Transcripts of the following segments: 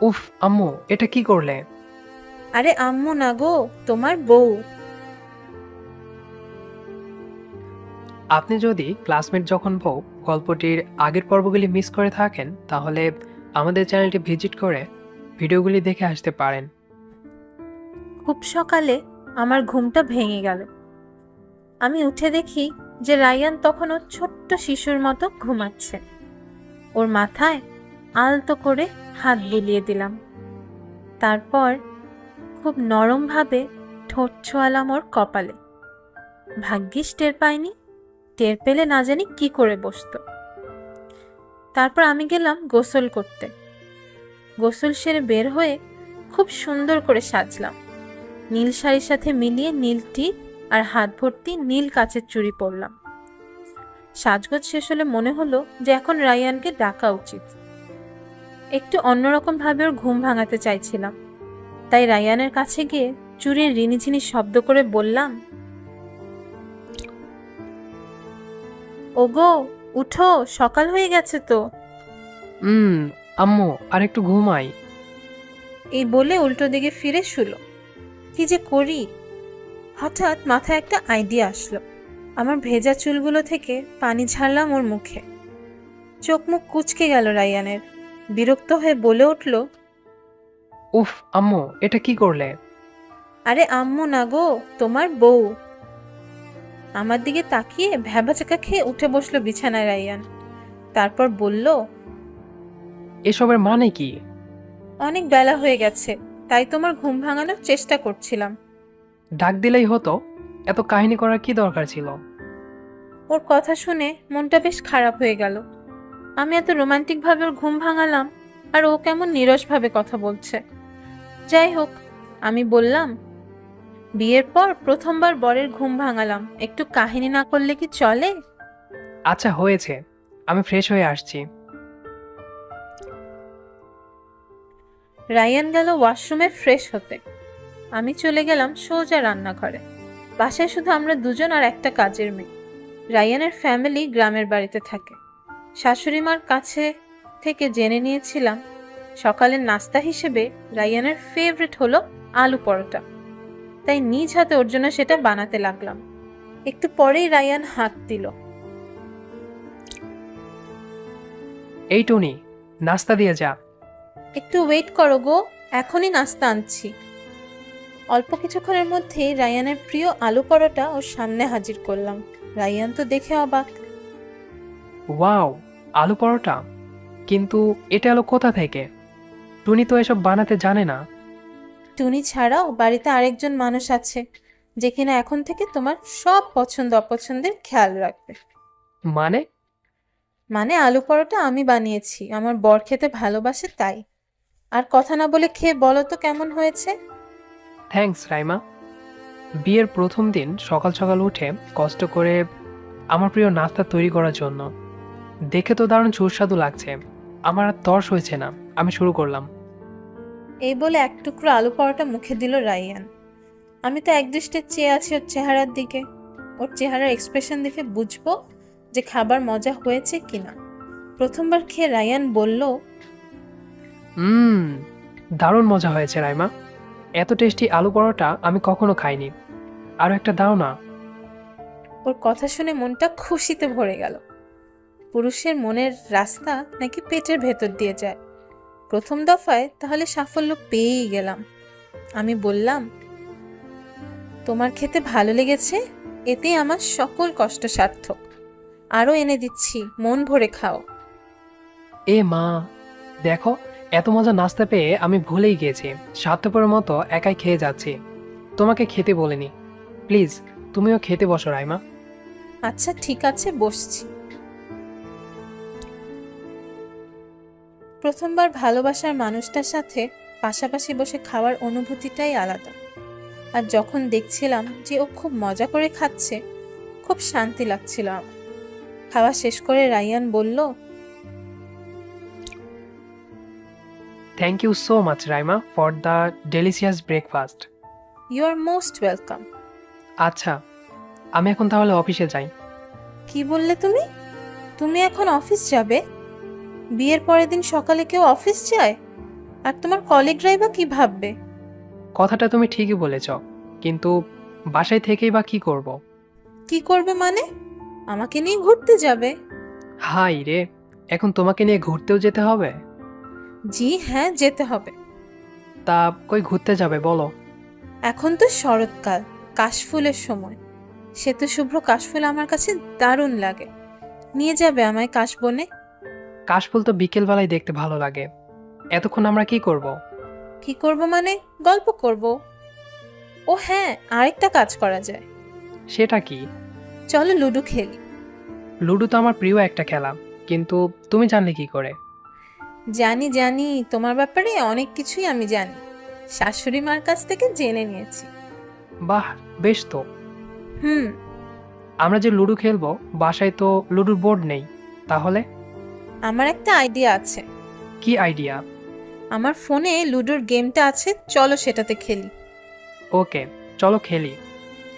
উফ আম্মু এটা কি করলে? আরে আম্মু না গো তোমার বউ। আপনি যদি ক্লাসমেট যখন বউ গল্পটির আগের পর্বগুলি মিস করে থাকেন তাহলে আমাদের চ্যানেলটি ভিজিট করে ভিডিওগুলি দেখে আসতে পারেন। খুব সকালে আমার ঘুমটা ভেঙে গেল। আমি উঠে দেখি যে রায়ান তখনও ছোট্ট শিশুর মতো ঘুমাচ্ছে। ওর মাথায় আলতো করে হাত বুলিয়ে দিলাম। তারপর খুব নরমভাবে ঠোঁট ছোয়ালাম ওর কপালে। ভাগ্যিস টের পাইনি, টের পেলে না জানি কি করে বসতো। তারপর আমি গেলাম গোসল করতে। গোসল সেরে বের হয়ে খুব সুন্দর করে সাজলাম। নীল শাড়ির সাথে মিলিয়ে নীল টিপ আর হাত ভর্তি নীল কাচের চুড়ি পরলাম। সাজগোজ শেষ হলে মনে হলো যে এখন রায়ানকে ডাকা উচিত। একটু অন্যরকম ভাবে ওর ঘুম ভাঙাতে চাইছিলাম। তাই রায়ানের কাছে গিয়ে চুরির রিনিঝিনি শব্দ করে বললাম ওগো উঠো সকাল হয়ে গেছে তো? হুম আম্মু আর একটু ঘুমাই। এই বলে উল্টো দিকে ফিরে শুলো। কি যে করি? হঠাৎ মাথায় একটা আইডিয়া আসলো। আমার ভেজা চুলগুলো থেকে পানি ঝাড়লাম ওর মুখে। চোখ মুখ কুচকে গেল রায়ানের। বিরক্ত হয়ে বলে উঠল উফ আম্মু এটা কি করলে? আরে আম্মু না গো তোমার বউ। আমার দিকে তাকিয়ে ভ্যাবাচাকা খেয়ে উঠে বসল বিছানায় রাইয়ান। তারপর বলল এসবের মানে কি? অনেক বেলা হয়ে গেছে তাই তোমার ঘুম ভাঙানোর চেষ্টা করছিলাম। ডাক দিলেই হতো এত কাহিনী করার কি দরকার ছিল? ওর কথা শুনে মনটা বেশ খারাপ হয়ে গেল। আমি এত রোমান্টিকভাবে ওর ঘুম ভাঙালাম আর ও কেমন নিরসভাবে কথা বলছে। যাই হোক আমি বললাম বিয়ের পর প্রথমবার বরের ঘুম ভাঙালাম। একটু কাহিনী না করলে কি চলে? আচ্ছা হয়েছে। আমি ফ্রেশ হয়ে আসছি। রায়ান গেল ওয়াশরুমে ফ্রেশ হতে। আমি চলে গেলাম সোজা রান্নাঘরে। বাসায় শুধু আমরা দুজন আর একটা কাজের মেয়ে। রায়ানের ফ্যামিলি গ্রামের বাড়িতে থাকে। শাশুড়ি মার কাছে থেকে জেনে নিয়েছিলাম সকালের নাস্তা হিসেবে রায়ানের ফেভারিট হলো আলু পরোটা। তাই নিজ হাতে ওর জন্য সেটা বানাতে লাগলাম। একটু পরেই রায়ান হাত দিল। এই টুনি নাস্তা দিয়ে যা। একটু ওয়েট করো গো এখনই নাস্তা আনছি। অল্প কিছুক্ষণের মধ্যেই রায়ানের প্রিয় আলু পরোটা ওর সামনে হাজির করলাম। রায়ান তো দেখে অবাক। ওয়াও আলু পরোটা? কিন্তু এটা এলো কোথা থেকে? টুনি তো এসব বানাতে জানে না। টুনি ছাড়াও বাড়িতে আরেকজন মানুষ আছে যে কিনা এখন থেকে তোমার সব পছন্দ অপছন্দের খেয়াল রাখবে। মানে? মানে আলু পরোটা আমি বানিয়েছি আমার বর খেতে ভালোবাসে তাই। আর কথা না বলে খেয়ে বলো তো কেমন হয়েছে? থ্যাঙ্কস রাইমা। বিয়ের প্রথম দিন সকাল সকাল উঠে কষ্ট করে আমার প্রিয় নাস্তা তৈরি করার জন্য দেখে তো দারুণ সুস্বাদু লাগছে। আমার আর তর্স হয়েছে না। আমি শুরু করলাম। এই বলে এক টুকরো আলু পরোটা মুখে দিল রাইয়ান। আমি তো একদৃষ্টে চেয়ে আছি ওর চেহারার দিকে। ওর চেহারার এক্সপ্রেশন দেখে বুঝব যে খাবার মজা হয়েছে কিনা। প্রথমবার খেয়ে রায়ান বলল হুম দারুণ মজা হয়েছে রাইমা। এত টেস্টি আলু পরোটা আমি কখনো খাইনি। আরও একটা দাও না। ওর কথা শুনে মনটা খুশিতে ভরে গেল। পুরুষের মনের রাস্তা নাকি পেটের ভেতর দিয়ে যায়? প্রথম দফায় তাহলে সাফল্য পেয়েই গেলাম। আমি বললাম তোমার খেতে ভালো লেগেছে এতে আমার সকল কষ্ট সার্থক। আরও এনে দিচ্ছি মন ভরে খাও। এ মা দেখো এত মজা নাস্তা পেয়ে আমি ভুলেই গিয়েছি। স্বার্থপরের মতো একাই খেয়ে যাচ্ছি। তোমাকে খেতে বলিনি। প্লিজ তুমিও খেতে বসো রাইমা। আচ্ছা ঠিক আছে বসছি। প্রথমবার ভালোবাসার মানুষটার সাথে পাশাপাশি বসে খাওয়ার অনুভূতিটাই আলাদা। আর যখন দেখছিলাম যে ও খুব মজা করে খাচ্ছে খুব শান্তি লাগছিল আমার। খাওয়া শেষ করে রায়ান বলল thank you so much Raima for the delicious breakfast you are most welcome আচ্ছা আমি এখন তাহলে অফিসে যাই। কি বললে তুমি? তুমি এখন অফিস যাবে? বিয়ের পরের দিন সকালে কেউ অফিস যায়? আর তোমার কলিগরাই বা কি ভাববে? কথাটা তুমি ঠিকই বলেছ কিন্তু বাসায় থেকেই বা কি করব। কি করবে মানে? আমাকে নিয়ে ঘুরতে যাবে। হাই রে এখন তোমাকে নিয়ে ঘুরতেও যেতে হবে? জি হ্যাঁ যেতে হবে। তা কই ঘুরতে যাবে বলো? এখন তো শরৎকাল কাশফুলের সময়। শ্বেত শুভ্র কাশফুল আমার কাছে দারুণ লাগে। নিয়ে যাবে আমায় কাশবনে? কাশফুল তো বিকেলবেলায় দেখতে ভালো লাগে। এতক্ষণ আমরা কি করব। কি করব মানে? গল্প করব। ও হ্যাঁ আরেকটা কাজ করা যায়। সেটা কি? চলো লুডো খেলি। লুডো তো আমার প্রিয় একটা খেলা কিন্তু তুমি জানলে কি করে? জানি জানি তোমার ব্যাপারে অনেক কিছুই আমি জানি। শাশুড়ি মার কাছ থেকে জেনে নিয়েছি। বাহ বেশ তো। হুম। আমরা যে লুডো খেলব বাসায় তো লুডোর বোর্ড নেই তাহলে? আমার একটা আইডিয়া আছে। কি আইডিয়া আমার ফোনে লুডোর গেমটা আছে চলো সেটাতে খেলি। ওকে চলো খেলি।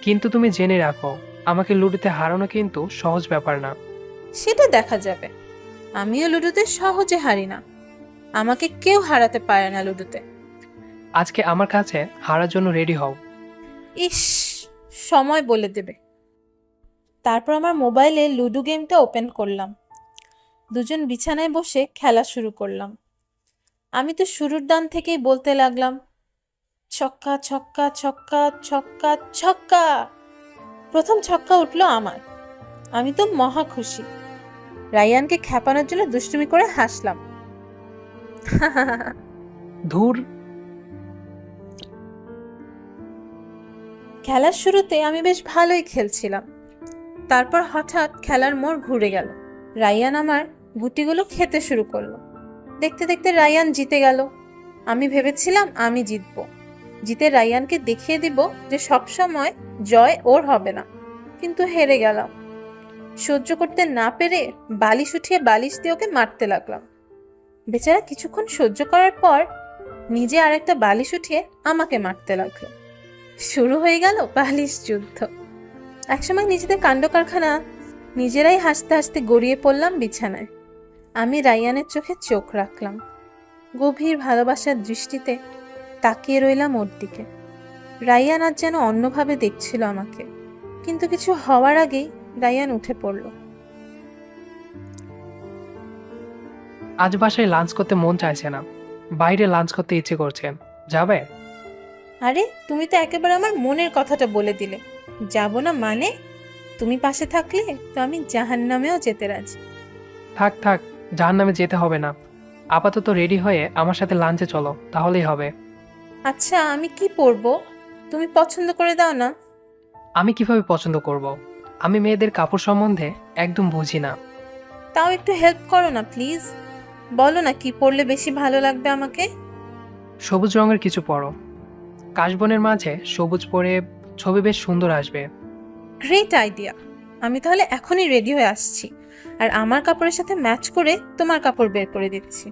কিন্তু তুমি জেনে রাখো আমাকে লুডোতে হারানো কিন্তু সহজ ব্যাপার না। সেটা দেখা যাবে। আমিও লুডোতে সহজে হারি না। আমাকে কেউ হারাতে পারে না লুডোতে। আজকে আমার কাছে হারার জন্য রেডি হও। ইস সময় বলে দেবে। তারপর আমার মোবাইলে লুডো গেমটা ওপেন করলাম। দুজন বিছানায় বসে খেলা শুরু করলাম। আমি তো শুরুর দান থেকেই বলতে লাগলাম ছক্কা ছক্কা ছক্কা ছক্কা ছক্কা! প্রথম ছক্কা উঠল আমার। আমি তো মহা খুশি। রায়ানকে খ্যাপানোর জন্য দুষ্টুমি করে হাসলাম। ধুর। খেলার শুরুতে আমি বেশ ভালোই খেলছিলাম। তারপর হঠাৎ খেলার মোড় ঘুরে গেল। রায়ান আমার গুটিগুলো খেতে শুরু করল। দেখতে দেখতে রায়ান জিতে গেল। আমি ভেবেছিলাম আমি জিতব। জিতে রায়ানকে দেখিয়ে দিব যে সব সময় জয় ওর হবে না। কিন্তু হেরে গেলাম। সহ্য করতে না পেরে বালিশ উঠিয়ে বালিশ দিয়ে ওকে মারতে লাগলাম। বেচারা কিছুক্ষণ সহ্য করার পর নিজে আরেকটা বালিশ উঠিয়ে আমাকে মারতে লাগল। শুরু হয়ে গেল বালিশ যুদ্ধ। একসময় নিজেদের কাণ্ড কারখানা, নিজেরাই হাসতে হাসতে গড়িয়ে পড়লাম বিছানায়। আমি রায়ানের চোখে চোখ রাখলাম। গভীর ভালোবাসার দৃষ্টিতে তাকিয়ে রইলাম ওর দিকে। রায়ান আজ যেন অন্যভাবে দেখছিল আমাকে কিন্তু কিছু হওয়ার আগেই রায়ান উঠে পড়ল। আজ বাসায় লাঞ্চ করতে মন চাইছে না। বাইরে লাঞ্চ করতে ইচ্ছে করছে। যাবে? আরে তুমি তো একেবারে আমার মনের কথাটা বলে দিলে। যাব না মানে? তুমি পাশে থাকলে তো আমি জাহান নামেও যেতে রাজি। থাক থাক। যার নামে যেতে হবে না। আপাতত রেডি হয়ে আমার সাথে লাঞ্চে চলো তাহলেই হবে। আচ্ছা আমি কি পরবো? তুমি পছন্দ করে দাও না। আমি কীভাবে পছন্দ করব। আমি মেয়েদের কাপড় সম্বন্ধে একদম বুঝি না। তাও একটু হেল্প করো না প্লিজ বলো না কি পরলে বেশি ভালো লাগবে আমাকে? সবুজ রঙের কিছু পরো। কাশবনের মাঝে সবুজ পরে ছবি বেশ সুন্দর আসবে। গ্রেট আইডিয়া আমি তাহলে এখনই রেডি হয়ে আসছি। আর আমার কাপড়ের সাথে ম্যাচ করে তোমার কাপড় বের করে দিচ্ছি।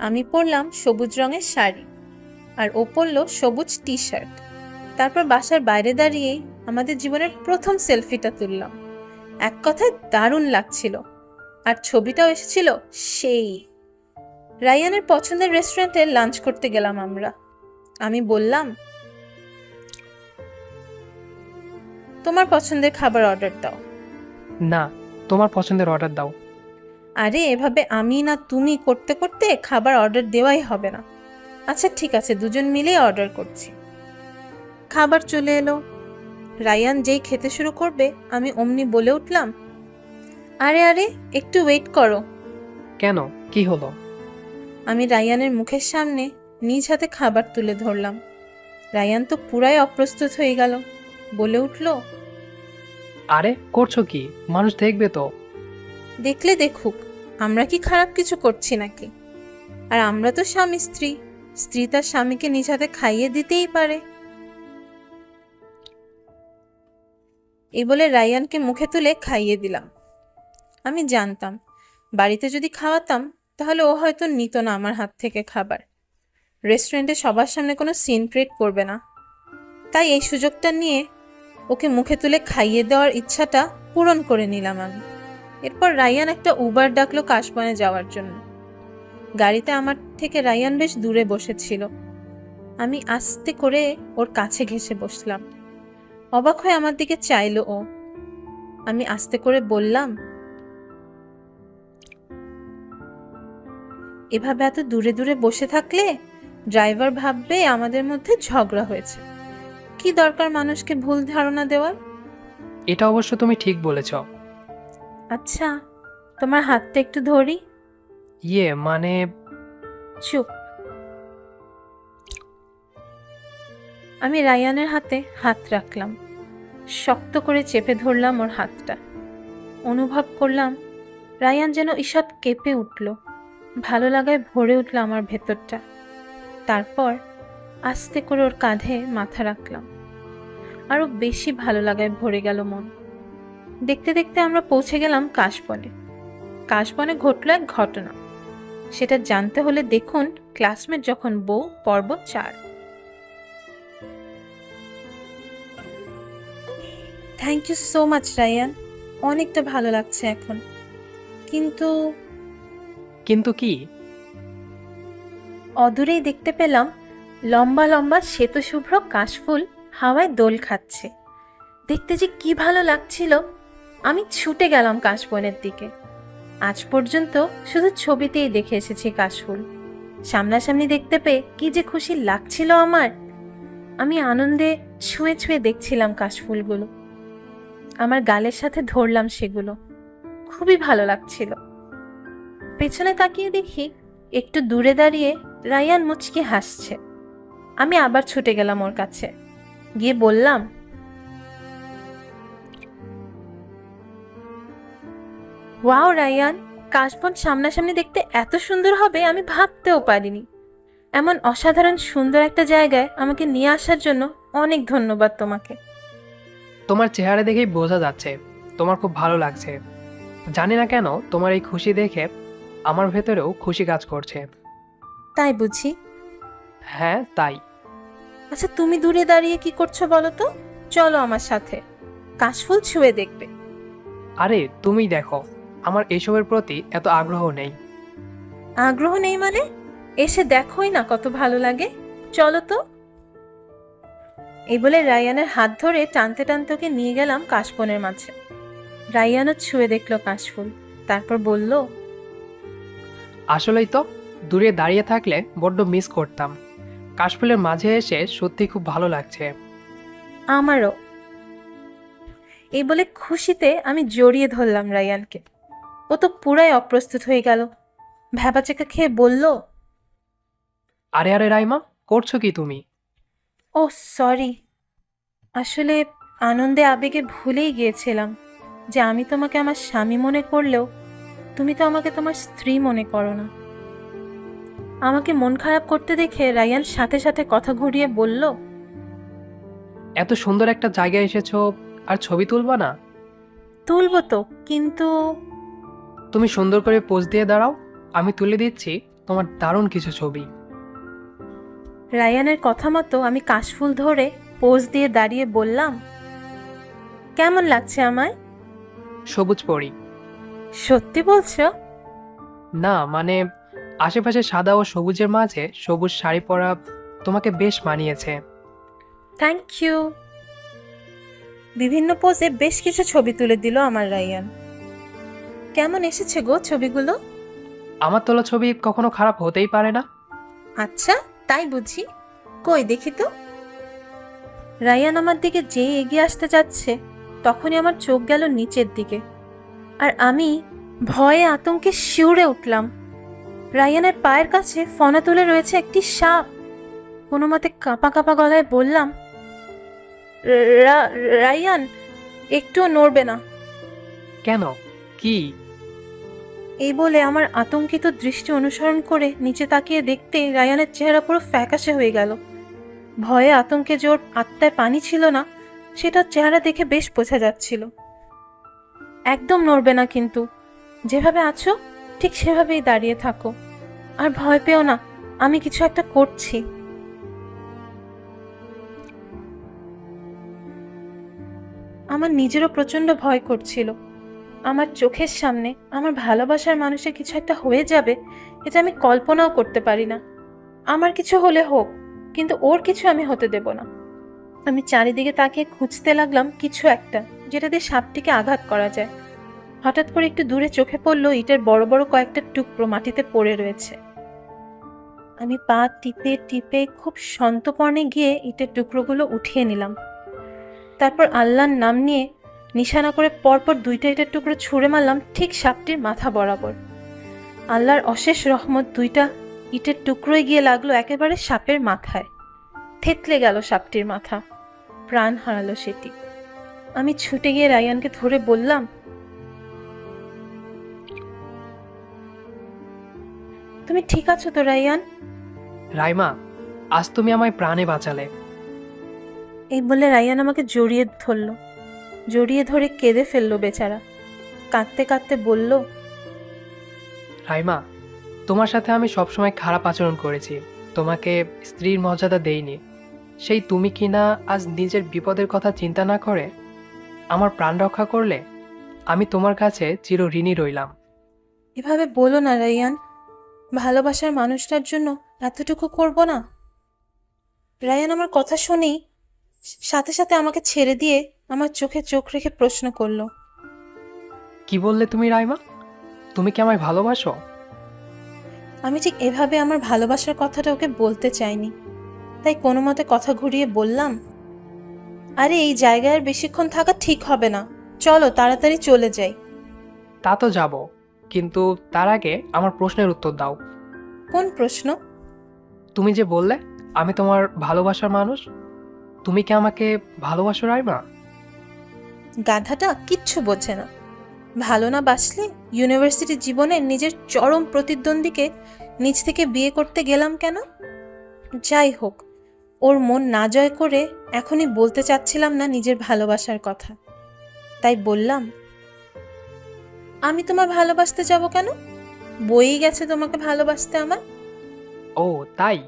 আমি পরলাম সবুজ রঙের শাড়ি আর ও পরলো সবুজ টি শার্ট তারপর বাসার বাইরে দাঁড়িয়েই আমাদের জীবনের প্রথম সেলফিটা তুললাম। এক কথায় দারুণ লাগছিল আর ছবিটাও এসেছিল সেই। রায়ানের পছন্দের রেস্টুরেন্টে লাঞ্চ করতে গেলাম আমরা। আমি বললাম তোমার পছন্দের খাবার অর্ডার দাও। না তোমার পছন্দের অর্ডার দাও। আরে এভাবে আমি না তুমি করতে করতে খাবার অর্ডার দেওয়াই হবে না। আচ্ছা ঠিক আছে দুজন মিলেই অর্ডার করছি। খাবার চলে এলো। রায়ান যেই খেতে শুরু করবে আমি অমনি বলে উঠলাম আরে আরে একটু ওয়েট করো। কেন? কি হলো? আমি রায়ানের মুখের সামনে নিজ হাতে খাবার তুলে ধরলাম। রায়ান তো পুরাই অপ্রস্তুত হয়ে গেল। বলে উঠল আরে করছ কি? মানুষ দেখবে তো। দেখলে দেখুক আমরা কি খারাপ কিছু করছি নাকি? আর আমরা তো স্বামী স্ত্রী স্ত্রী তার স্বামীকে নিজ হাতে খাইয়ে দিতেই পারে। এই বলে রায়ানকে মুখে তুলে খাইয়ে দিলাম। আমি জানতাম বাড়িতে যদি খাওয়াতাম তাহলে ও হয়তো নিত না আমার হাত থেকে খাবার। রেস্টুরেন্টে সবার সামনে কোনো সিন ক্রিয়েট করবে না। তাই এই সুযোগটা নিয়ে ওকে মুখে তুলে খাইয়ে দেওয়ার ইচ্ছাটা পূরণ করে নিলাম আমি। এরপর রায়ান একটা উবার ডাকলো কাশবনে যাওয়ার জন্য। গাড়িতে আমার থেকে রায়ান বেশ দূরে বসেছিল। আমি আস্তে করে ওর কাছে ঘেসে বসলাম। অবাক হয়ে আমার দিকে চাইলো ও। আমি আস্তে করে বললাম, এভাবে এত দূরে দূরে বসে থাকলে ড্রাইভার ভাববে আমাদের মধ্যে ঝগড়া হয়েছে। কি দরকার মানুষকে ভুল ধারণা দেওয়ার? এটা অবশ্য তুমি ঠিক বলেছ। আচ্ছা তোমার হাতটা একটু ধরি। ইয়ে মানে চুপ। আমি রায়ানের হাতে হাত রাখলাম। শক্ত করে চেপে ধরলাম ওর হাতটা। অনুভব করলাম রায়ান যেন ঈষৎ কেঁপে উঠল। ভালো লাগায় ভরে উঠল আমার ভেতরটা। তারপর আস্তে করে ওর কাঁধে মাথা রাখলাম। আরও বেশি ভালো লাগায় ভরে গেল মন। দেখতে দেখতে আমরা পৌঁছে গেলাম কাশবনে। কাশবনে ঘটল এক ঘটনা। সেটা জানতে হলে দেখুন ক্লাসমেট যখন বউ পর্ব চার। Thank you so much Ryan অনেকটা ভালো লাগছে এখন। কিন্তু কিন্তু কি? অদূরেই দেখতে পেলাম লম্বা লম্বা শ্বেতশুভ্র কাশফুল হাওয়ায় দোল খাচ্ছে। দেখতে যে কি ভালো লাগছিল। আমি ছুটে গেলাম কাশবনের দিকে। আজ পর্যন্ত শুধু ছবিতেই দেখে এসেছি কাশফুল। সামনাসামনি দেখতে পেয়ে কি যে খুশি লাগছিল আমার। আমি আনন্দে ছুঁয়ে ছুঁয়ে দেখছিলাম কাশফুলগুলো। আমার গালের সাথে ধরলাম সেগুলো। খুবই ভালো লাগছিল। পেছনে তাকিয়ে দেখি একটু দূরে দাঁড়িয়ে রায়ান মুচকি হাসছে। আমি আবার ছুটে গেলাম ওর কাছে। গিয়ে বললাম ওয়াও রায়ান কাশবন সামনাসামনি দেখতে এত সুন্দর হবে আমি ভাবতেও পারিনি। এমন অসাধারণ সুন্দর একটা জায়গায় আমাকে নিয়ে আসার জন্য অনেক ধন্যবাদ তোমাকে। তোমার চেহারা দেখেই বোঝা যাচ্ছে তোমার খুব ভালো লাগছে। জানি না কেন তোমার এই খুশি দেখে আমার ভেতরেও খুশি কাজ করছে। তাই বুঝি? হ্যাঁ তাই। আচ্ছা তুমি দূরে দাঁড়িয়ে কি করছ বলো তো? চলো আমার সাথে। কাশফুল ছুঁয়ে দেখবে। আরে তুমি দেখো আমার এসবের প্রতি এত আগ্রহ নেই। আগ্রহ নেই মানে? এসে দেখোই না কত ভালো লাগে। চলো তো। এই বলে রায়ানের হাত ধরে টানতে টানতে ওকে নিয়ে গেলাম কাশবনের মাঝে। রায়ানও ছুঁয়ে দেখল কাশফুল। তারপর বলল আসলেই তো দূরে দাঁড়িয়ে থাকলে বড্ড মিস করতাম। কাশফুলের মাঝে এসে সত্যি খুব ভালো লাগছে। আমারও। এই বলে খুশিতে আমি জড়িয়ে ধরলাম রায়ানকে। ও তো পুরাই অপ্রস্তুত হয়ে গেল। ভ্যাবাচেকা খেয়ে বলল আরে আরে রাইমা করছ কি তুমি? Oh sorry. আসলে আনন্দে আবেগে ভুলেই গিয়েছিলাম যে আমি তোমাকে আমার স্বামী মনে করলেও তুমি তো আমাকে তোমার স্ত্রী মনে করো না। আমাকে মন খারাপ করতে দেখে রায়ান সাথে সাথে কথা ঘুরিয়ে বলল এত সুন্দর একটা জায়গায় এসেছ আর ছবি তুলবা না? তুলবো তো কিন্তু তুমি সুন্দর করে পোজ দিয়ে দাঁড়াও আমি তুলে দিচ্ছি তোমার দারুণ কিছু ছবি। রায়ানের কথা মতো আমি কাশফুল ধরে পোজ দিয়ে দাঁড়িয়ে বললাম কেমন লাগছে আমায়? সবুজ পরি। সত্যি বলছো? না মানে আশেপাশে সাদা ও সবুজের মাঝে সবুজ শাড়ি পরা তোমাকে বেশ মানিয়েছে। থ্যাংক ইউ বিভিন্ন পোজে বেশ কিছু ছবি তুলে দিল আমার রায়ান। কেমন এসেছে গো ছবিগুলো? আমার তোলা ছবি কখনো খারাপ হতেই পারে না। আচ্ছা তাই বুঝি। কই দেখি তো। রায়ান আমার দিকে যে এগিয়ে আসতে যাচ্ছে তখনই আমার চোখ গেল নিচের দিকে। আর আমি ভয়ে আতঙ্কে শিউরে উঠলাম। রায়ানের পায়ের কাছে ফনা তুলে রয়েছে একটি সাপ। কোনো মতে কাঁপা কাঁপা গলায় বললাম "রা- রায়ান একটুও নড়বে না। কেন? কি? এই বলে আমার আতঙ্কিত দৃষ্টি অনুসরণ করে নিচে তাকিয়ে দেখতে রায়ানের চেহারা পুরো ফ্যাকাশে হয়ে গেল। ভয়ে আতঙ্কে জোর আত্মায় পানি ছিল না সেটা চেহারা দেখে বেশ বোঝা যাচ্ছিল। একদম নড়বে না কিন্তু। যেভাবে আছো ঠিক সেভাবেই দাঁড়িয়ে থাকো। আর ভয় পেও না, আমি কিছু একটা করছি। আমার নিজেরও প্রচণ্ড ভয় করছিল। আমার চোখের সামনে আমার ভালোবাসার মানুষের কিছু একটা হয়ে যাবে, এটা আমি কল্পনাও করতে পারি না। আমার কিছু হলে হোক, কিন্তু ওর কিছু আমি হতে দেব না। আমি চারিদিকে তাকিয়ে খুঁজতে লাগলাম কিছু একটা, যেটা দিয়ে সাপটিকে আঘাত করা যায়। হঠাৎ করে একটু দূরে চোখে পড়ল ইটের বড় বড় কয়েকটা টুকরো মাটিতে পড়ে রয়েছে। আমি পা টিপে টিপে খুব সন্তপর্ণে গিয়ে ইটের টুকরোগুলো উঠিয়ে নিলাম। তারপর আল্লাহর নাম নিয়ে নিশানা করে পরপর দুইটা ইটের টুকরো ছুঁড়ে মারলাম ঠিক সাপটির মাথা বরাবর। আল্লাহর অশেষ রহমত দুইটা ইটের টুকরোয় গিয়ে লাগল একেবারে সাপের মাথায়। থেতলে গেল সাপটির মাথা। প্রাণ হারালো সেটি। আমি ছুটে গিয়ে রায়ানকে ধরে বললাম তুমি ঠিক আছো তো রায়ান রাইমা আজ তুমি আমায় প্রাণে বাঁচালে। এই বলে রায়ান আমাকে জড়িয়ে ধরলো। জড়িয়ে ধরে কেঁদে ফেলল বেচারা। কাঁদতে কাঁদতে বলল রাইমা তোমার সাথে আমি সবসময় খারাপ আচরণ করেছি। তোমাকে স্ত্রীর মর্যাদা দেইনি। সেই তুমি কিনা আজ নিজের বিপদের কথা চিন্তা না করে আমার প্রাণ রক্ষা করলে? আমি তোমার কাছে চির ঋণী রইলাম। এভাবে বলো না রায়ান ভালোবাসার মানুষটার জন্য এতটুকু করব না? রায়ান আমার কথা শুনেই সাথে সাথে আমাকে ছেড়ে দিয়ে আমার চোখে চোখ রেখে প্রশ্ন করল। কি বললে তুমি রাইমা? তুমি কি আমায় ভালোবাসো? আমি ঠিক এভাবে আমার ভালোবাসার কথাটা ওকে বলতে চাইনি। তাই কোনো মতে কথা ঘুরিয়ে বললাম আরে এই জায়গায় আর বেশিক্ষণ থাকা ঠিক হবে না। চলো তাড়াতাড়ি চলে যাই। তা তো যাব। কিন্তু তার আগে আমার প্রশ্নের উত্তর দাও। কোন প্রশ্ন? তুমি যে বললে আমি তোমার ভালোবাসার মানুষ তুমি কি আমাকে ভালোবাসো রাইমা? গাধাটা কিচ্ছু বোঝে না। ভালো না বাসলে ইউনিভার্সিটি জীবনে নিজের চরম প্রতিদ্বন্দ্বীকে নিজ থেকে বিয়ে করতে গেলাম কেন? যাই হোক ওর মন না জয় করে এখনই বলতে চাচ্ছিলাম না নিজের ভালোবাসার কথা। তাই বললাম আমি তোমার ভালোবাসতে যাব কেন? বই গেছে তোমাকে ভালোবাসতে আমার। ও তাই?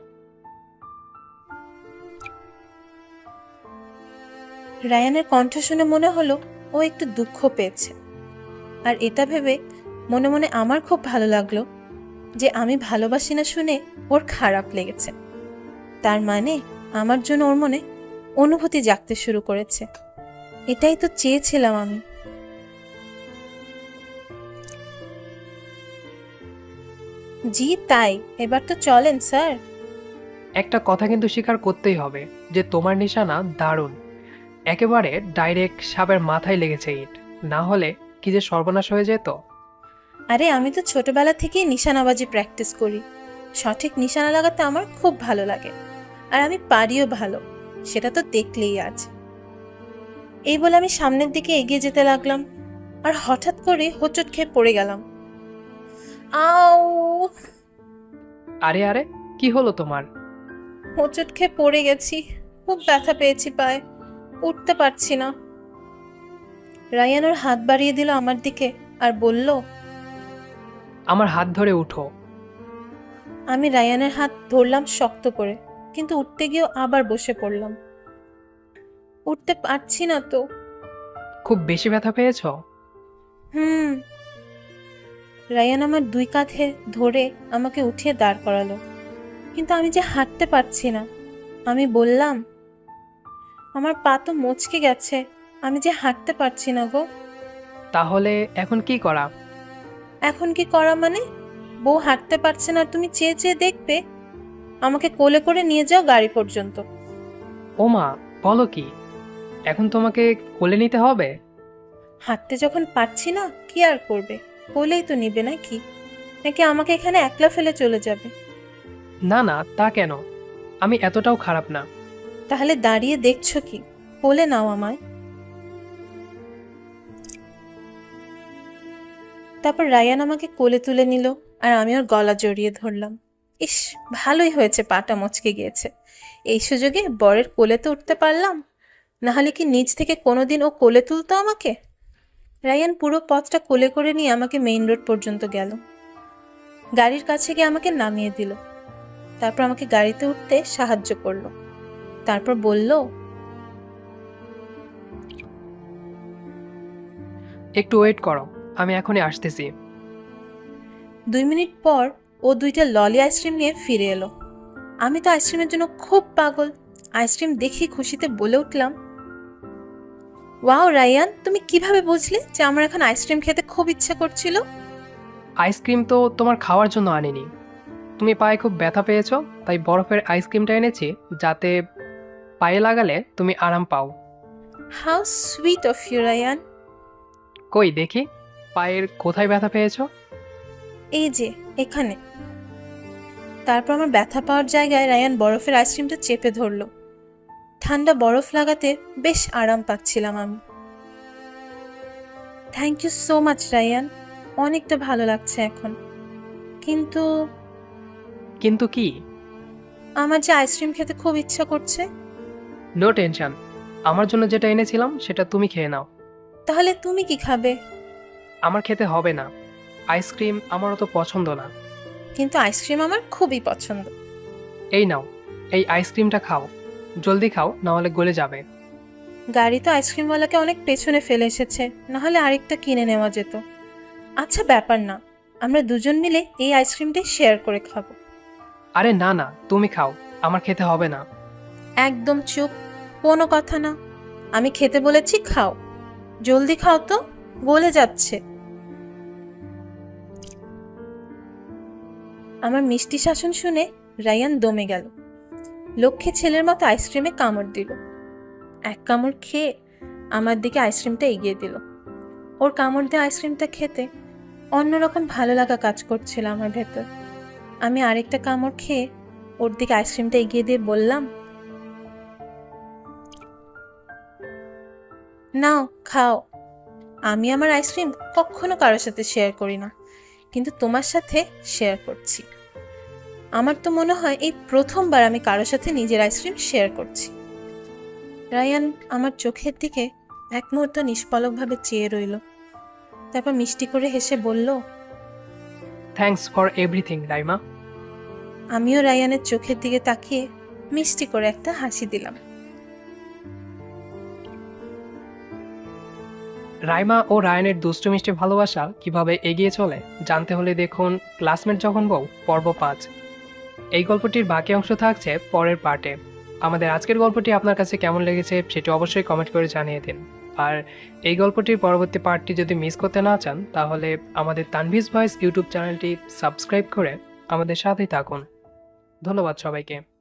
রায়ানের কণ্ঠ শুনে মনে হলো ও একটু দুঃখ পেয়েছে। আর এটা ভেবে মনে মনে আমার খুব ভালো লাগল যে আমি ভালোবাসি না শুনে ওর খারাপ লেগেছে। তার মানে আমার জন্য ওর মনে অনুভূতি জাগতে শুরু করেছে। এটাই তো চেয়েছিলাম আমি। জি তাই। এবার তো চলেন স্যার। একটা কথা কিন্তু স্বীকার করতেই হবে যে তোমার নিশানা দারুণ। একেবারে ডাইরেক্ট সাপের মাথায় লেগেছে ইট। না হলে কি যে সর্বনাশ হয়ে যেত? আরে আমি তো ছোটবেলা থেকেই নিশানাবাজি প্র্যাকটিস করি। সঠিক নিশানা লাগাতে আমার খুব ভালো লাগে। আর আমি পারিও ভালো। সেটা তো দেখলেই আজ। এই বলে আমি সামনের দিকে এগিয়ে যেতে লাগলাম। আর হঠাৎ করে হোঁচট খেয়ে পড়ে গেলাম। আও। আরে আরে কি হলো তোমার? হোঁচট খেয়ে পড়ে গেছি খুব ব্যথা পেয়েছি পায়ে উঠতে পারছি না। রায়ান ওর হাত বাড়িয়ে দিল আমার দিকে আর বলল আমার হাত ধরে উঠো। আমি রায়ানের হাত ধরলাম শক্ত করে কিন্তু উঠতে গিয়েও আবার বসে পড়লাম। উঠতে পারছি না তো। খুব বেশি ব্যথা পেয়েছ? হুম রায়ান আমার দুই কাঁধে ধরে আমাকে উঠিয়ে দাঁড় করালো। কিন্তু আমি যে হাঁটতে পারছি না। আমি বললাম আমার পা তো মচকে গেছে আমি যে হাঁটতে পারছি না গো। তাহলে এখন কি করা? এখন কি করা মানে? বউ হাঁটতে পারছে না তুমি চেয়ে চেয়ে দেখবে। আমাকে কোলে করে নিয়ে যাও গাড়ি পর্যন্ত। ওমা বলো কি? এখন তোমাকে কোলে নিতে হবে? হাঁটতে যখন পারছি না কি আর করবে? কোলেই তো নিবে নাকি? নাকি আমাকে এখানে একলা ফেলে চলে যাবে? না না তা কেন? আমি এতটাও খারাপ না। তাহলে দাঁড়িয়ে দেখছ কি? কোলে নাও আমায়। তারপর রায়ান আমাকে কোলে তুলে নিল আর আমি ওর গলা জড়িয়ে ধরলাম। ইস ভালোই হয়েছে পাটা মচকে গিয়েছে। এই সুযোগে বরের কোলে তো উঠতে পারলাম। নাহলে কি নিজ থেকে কোনোদিন ও কোলে তুলতো আমাকে? রায়ান পুরো পথটা কোলে করে নিয়ে আমাকে মেইন রোড পর্যন্ত গেল। গাড়ির কাছে গিয়ে আমাকে নামিয়ে দিল। তারপর আমাকে গাড়িতে উঠতে সাহায্য করল। তারপর বলল একটু ওয়েট করো আমি এখনই আসতেছি। দুই মিনিট পর ও দুইটা ললি আইসক্রিম নিয়ে ফিরে এলো। আমি তো আইসক্রিমের জন্য খুব পাগল। আইসক্রিম দেখি খুশিতে বলে উঠলাম ওয়াও রায়ান তুমি কীভাবে বুঝলে যে আমার এখন আইসক্রিম খেতে খুব ইচ্ছা করছিল? আইসক্রিম তো তোমার খাওয়ার জন্য আনিনি। তুমি পায়ে খুব ব্যথা পেয়েছ তাই বরফের আইসক্রিমটা এনেছি যাতে পায়ে লাগালে তুমি আরাম পাও। How sweet of you Ryan. কই দেখি পায়ের কোথায় ব্যথা পেয়েছ? এই যে এখানে। তারপর আমার ব্যথা পাওয়ার জায়গায় রায়ান বরফের আইসক্রিমটা চেপে ধরলো। ঠান্ডা বরফ লাগাতে বেশ আরাম পাচ্ছিলাম আমি। Thank you so much Ryan. অনেকটা ভালো লাগছে এখন। কিন্তু কিন্তু কি? আমার যে আইসক্রিম খেতে খুব ইচ্ছা করছে। নো টেনশন আমার জন্য যেটা এনেছিলাম সেটা তুমি খেয়ে নাও। তাহলে তুমি কি খাবে? আমার খেতে হবে না। আইসক্রিম আমার অত পছন্দ না। কিন্তু আইসক্রিম আমার খুবই পছন্দ। এই নাও এই আইসক্রিমটা খাও। জলদি খাও নাহলে গলে যাবে। গাড়ি তো আইসক্রিমওয়ালাকে অনেক পেছনে ফেলে এসেছে নাহলে আরেকটা কিনে নেওয়া যেত। আচ্ছা ব্যাপার না। আমরা দুজন মিলে এই আইসক্রিমটাই শেয়ার করে খাব। আরে না না তুমি খাও আমার খেতে হবে না। একদম চুপ কোনো কথা না। আমি খেতে বলেছি খাও। জলদি খাও তো গলে যাচ্ছে। আমার মিষ্টি শাসন শুনে রায়ান দমে গেল। লক্ষ্মী ছেলের মতো আইসক্রিমে কামড় দিল। এক কামড় খেয়ে আমার দিকে আইসক্রিমটা এগিয়ে দিল। ওর কামড় দিয়ে আইসক্রিমটা খেতে অন্যরকম ভালো লাগা কাজ করছিল আমার ভেতর। আমি আরেকটা কামড় খেয়ে ওর দিকে আইসক্রিমটা এগিয়ে দিয়ে বললাম, নাও, খাও। আমি আমার আইসক্রিম কখনো কারোর সাথে শেয়ার করি না, কিন্তু তোমার সাথে শেয়ার করছি। আমার তো মনে হয় এই প্রথমবার আমি কারোর সাথে নিজের আইসক্রিম শেয়ার করছি। রায়ান আমার চোখের দিকে এক মুহূর্ত নিষ্পলকভাবে চেয়ে রইল। তারপর মিষ্টি করে হেসে বলল থ্যাঙ্কস ফর এভরিথিং রাইমা। আমিও রায়ানের চোখের দিকে তাকিয়ে মিষ্টি করে একটা হাসি দিলাম। রাইমা ও রায়ানের দুষ্টু মিষ্টি ভালোবাসা কীভাবে এগিয়ে চলে জানতে হলে দেখুন ক্লাসমেট যখন বউ পর্ব পাঁচ। এই গল্পটির বাকি অংশ থাকছে পরের পার্টে। আমাদের আজকের গল্পটি আপনার কাছে কেমন লেগেছে সেটি অবশ্যই কমেন্ট করে জানিয়ে দিন। আর এই গল্পটির পরবর্তী পার্টটি যদি মিস করতে না চান, তাহলে আমাদের তানভিস ভয়েস ইউটিউব চ্যানেলটি সাবস্ক্রাইব করে আমাদের সাথেই থাকুন। ধন্যবাদ সবাইকে।